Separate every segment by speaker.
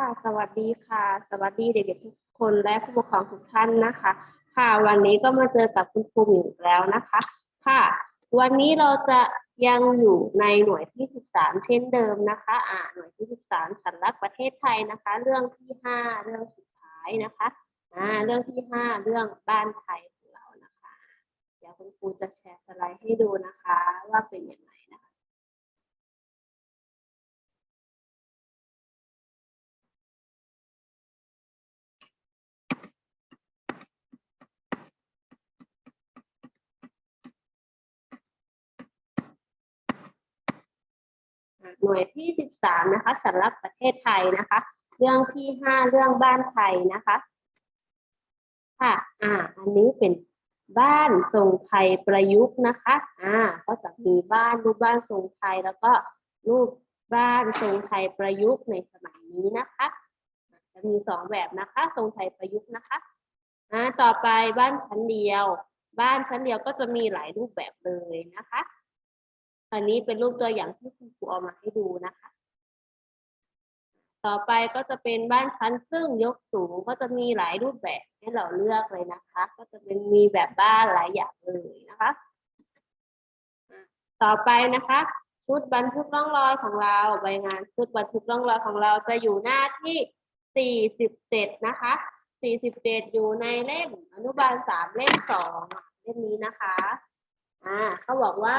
Speaker 1: ค่ะ สวัสดีค่ะ สวัสดีเด็กๆทุกคนและผู้ปกครองทุกท่านนะคะ ค่ะ วันนี้ก็มาเจอกับคุณครูมิวอีกแล้วนะคะ ค่ะ วันนี้เราจะยังอยู่ในหน่วยที่ 13 เช่นเดิมนะคะ อ่า หน่วยที่ 13 สัญลักษณ์ประเทศไทยนะคะ เรื่องที่ 5 เรื่องสุดท้ายนะคะ อ่า เรื่องที่ 5 เรื่องบ้านไทยของเรานะคะ เดี๋ยวคุณครูจะแชร์สไลด์ให้ดูนะคะ ว่าเป็นยังไง หน่วยที่ 13 นะคะสำหรับประเทศไทยนะคะ เรื่องที่ 5 เรื่องบ้านไทยนะคะค่ะอ่า อันนี้เป็นบ้านทรงไทยประยุกต์นะคะ อ่า ก็จะมีบ้านรูปบ้านทรงไทยแล้วก็รูปบ้านทรงไทยประยุกต์ในสมัยนี้นะคะ จะมีสองแบบนะคะ ทรงไทยประยุกต์นะคะ อ่า ต่อไปบ้านชั้นเดียว บ้านชั้นเดียวก็จะมีหลายรูปแบบเลยนะคะ อันนี้เป็นรูปตัวอย่างที่คุณครูเอามาให้ดูนะคะ ต่อไปก็จะเป็นบ้านชั้นครึ่งยกสูงก็จะมีหลายรูปแบบให้เราเลือกเลยนะคะ ก็จะเป็นมีแบบบ้านหลายอย่างเลยนะคะ ต่อไปนะคะ ชุดบันทึกร่องรอยของเราใบงานชุดบันทึกร่องรอยของเราจะอยู่หน้าที่ 47 นะคะ 47 อยู่ในเล่มอนุบาลสามเล่มสองเล่มนี้นะคะ อ่าเขาบอกว่า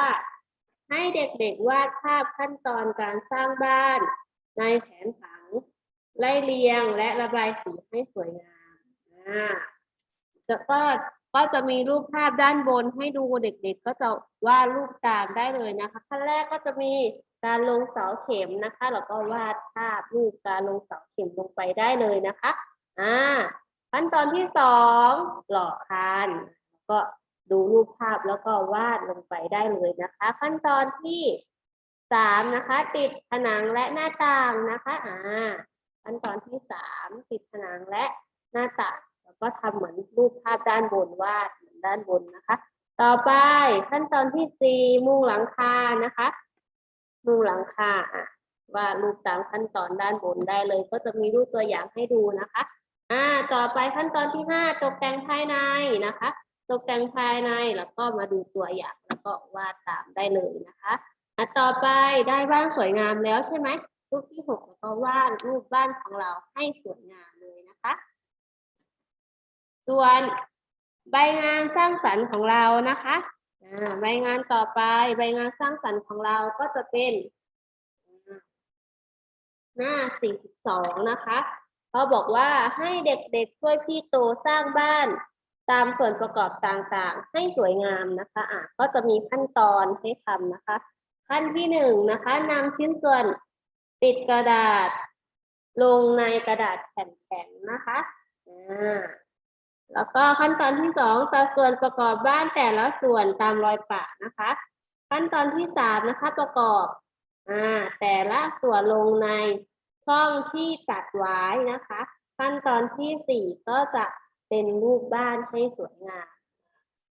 Speaker 1: ให้เด็กๆวาดภาพขั้นตอนการสร้างบ้าน ในแผนผัง ไล่เรียงและระบายสีให้สวยงามอ่าจะก็ก็จะมีรูปภาพด้านบนให้ดูเด็กๆ ก็จะวาดรูปตามได้เลยนะคะขั้นแรกก็จะมีการลงเสาเข็มนะคะแล้วก็วาดภาพรูปการลงเสาเข็มลงไปได้เลยนะคะอ่าขั้นตอนที่สองหล่อคานก็ ดูรูปภาพแล้วก็วาดลงไปได้เลยนะคะ ขั้นตอนที่สามนะคะ ติดผนังและหน้าต่างนะคะอ่าขั้นตอนที่สามติดผนังและหน้าต่างแล้วก็ทำเหมือนรูปภาพด้านบนวาดเหมือนด้านบนนะคะ ต่อไปขั้นตอนที่สี่มุงหลังคานะคะมุงหลังคาอะวาดรูปตามขั้นตอนด้านบนได้เลย ก็จะมีรูปตัวอย่างให้ดูนะคะ อ่า ต่อไปขั้นตอนที่ห้าตกแต่งภายในนะคะ ตกแต่งภายในแล้วก็มาดูตัวอย่างแล้วก็วาดตามได้เลยนะคะอะต่อไปได้บ้านสวยงามแล้วใช่ไหมรูปที่หกแล้วก็วาดรูปบ้านของเราให้สวยงามเลยนะคะ ส่วนใบงานสร้างสรรค์ของเรานะคะใบงานต่อไปใบงานสร้างสรรค์ของเราก็จะเป็นอ่าหน้า 42 นะคะ เขาบอกว่าให้เด็กๆช่วยพี่โตสร้างบ้าน ตามส่วนประกอบต่างๆ ให้สวยงามนะคะอะก็จะมีขั้นตอนให้ทำนะคะ ขั้นที่หนึ่งนะคะนำชิ้นส่วนติดกระดาษ ลงในกระดาษแผ่นๆนะคะอ่าแล้วก็ขั้นตอนที่สองตัดส่วนประกอบบ้านแต่ละส่วนตามรอยปะนะคะ ขั้นตอนที่สามนะคะประกอบอ่าแต่ละส่วนลงในช่องที่ตัดไว้นะคะ ขั้นตอนที่สี่ก็จะ เป็นรูปบ้านให้สวยงาม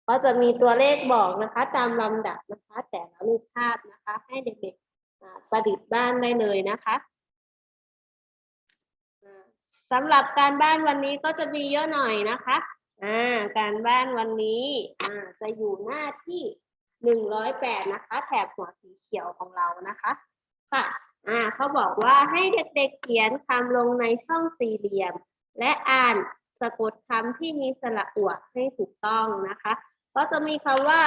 Speaker 1: ก็จะมีตัวเลขบอกนะคะ ตามลำดับนะคะ แต่ละรูปภาพนะคะ ให้เด็กๆประดิษฐ์บ้านได้เลยนะคะอ่าสำหรับการบ้านวันนี้ก็จะมีเยอะหน่อยนะคะ อ่า การบ้านวันนี้ อ่า จะอยู่หน้าที่หนึ่งร้อยแปดนะคะ แถบหัวสีเขียวของเรานะคะ ค่ะ อ่า เขาบอกว่าให้เด็กๆเขียนคำลงในช่องสี่เหลี่ยม และอ่าน สะกดคำที่มีสระอวดให้ถูกต้องนะคะ ก็จะมีคำว่า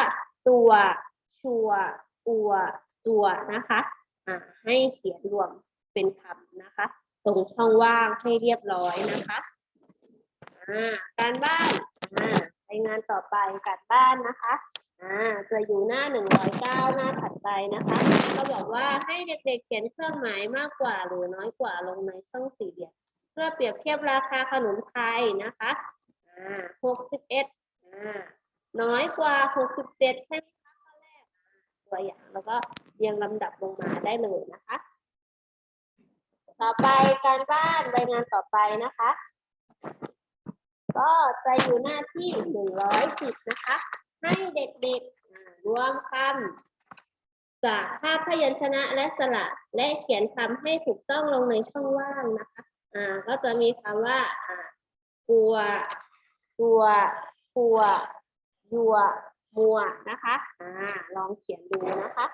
Speaker 1: ตัวชัวอัวตัวนะคะอ่าให้เขียนรวมเป็นคำนะคะ ตรงช่องว่างให้เรียบร้อยนะคะอ่าการบ้านอ่าไปงานต่อไปการบ้านนะคะอ่าจะอยู่หน้าหนึ่งร้อยเก้าหน้าถัดไปนะคะ ก็บอกว่าให้เด็กๆเขียนเครื่องหมายมากกว่าหรือน้อยกว่าลงในช่องสี่เหลี่ยม เพื่อเปรียบเทียบราคาขนมไทยนะคะอ่าหกสิบเอ็ดอ่าน้อยกว่าหกสิบเจ็ดใช่ไหมคะข้อแรกตัวอย่างแล้วก็เรียงลำดับลงมาได้เลยนะคะ ต่อไปการบ้านรายงานต่อไปนะคะ ก็จะอยู่หน้าที่หนึ่งร้อยสิบนะคะ ให้เด็กๆอ่ารวมคำจากภาพพยัญชนะและสระและเขียนคำให้ถูกต้องลงในช่องว่างนะคะ อ่าก็จะมีคำว่าอ่ากลัวตัวกลัวยัวมัวนะคะอ่าลองเขียนดูนะคะ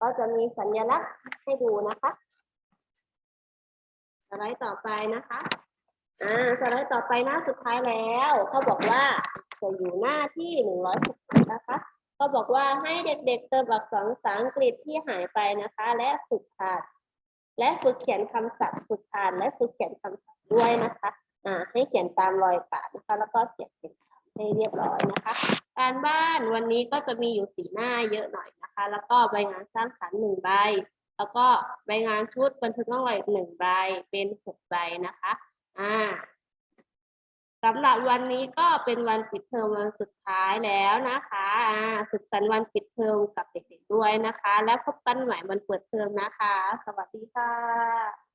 Speaker 1: ก็จะมีสัญลักษณ์ให้ดูนะคะสไลด์ต่อไปนะคะอ่าสไลด์ต่อไปหน้าสุดท้ายแล้วเขาบอกว่าจะอยู่หน้าที่หนึ่งร้อยสิบนะคะเขาบอกว่าให้เด็กๆเติมอักษรภาษาอังกฤษที่หายไปนะคะ และฝึกอ่าน และฝึกเขียนคำศัพท์ฝึกอ่านและฝึกเขียนคำศัพท์ด้วยนะคะอ่าให้เขียนตามรอยปากนะคะ แล้วก็เขียนเป็นคำให้เรียบร้อยนะคะ การบ้านวันนี้ก็จะมีอยู่สีหน้าเยอะหน่อยนะคะ แล้วก็ใบงานสร้างสรรค์หนึ่งใบ แล้วก็ใบงานชุดบันทึกร่องรอยอีกหนึ่งใบเป็นหกใบนะคะ อ่า สำหรับวันนี้ก็เป็นวันปิดเทอมวันสุดท้ายแล้วนะคะอ่าสุขสันต์วันปิดเทอมกับเด็กๆด้วยนะคะ แล้วพบกันใหม่วันเปิดเทอมนะคะ สวัสดีค่ะ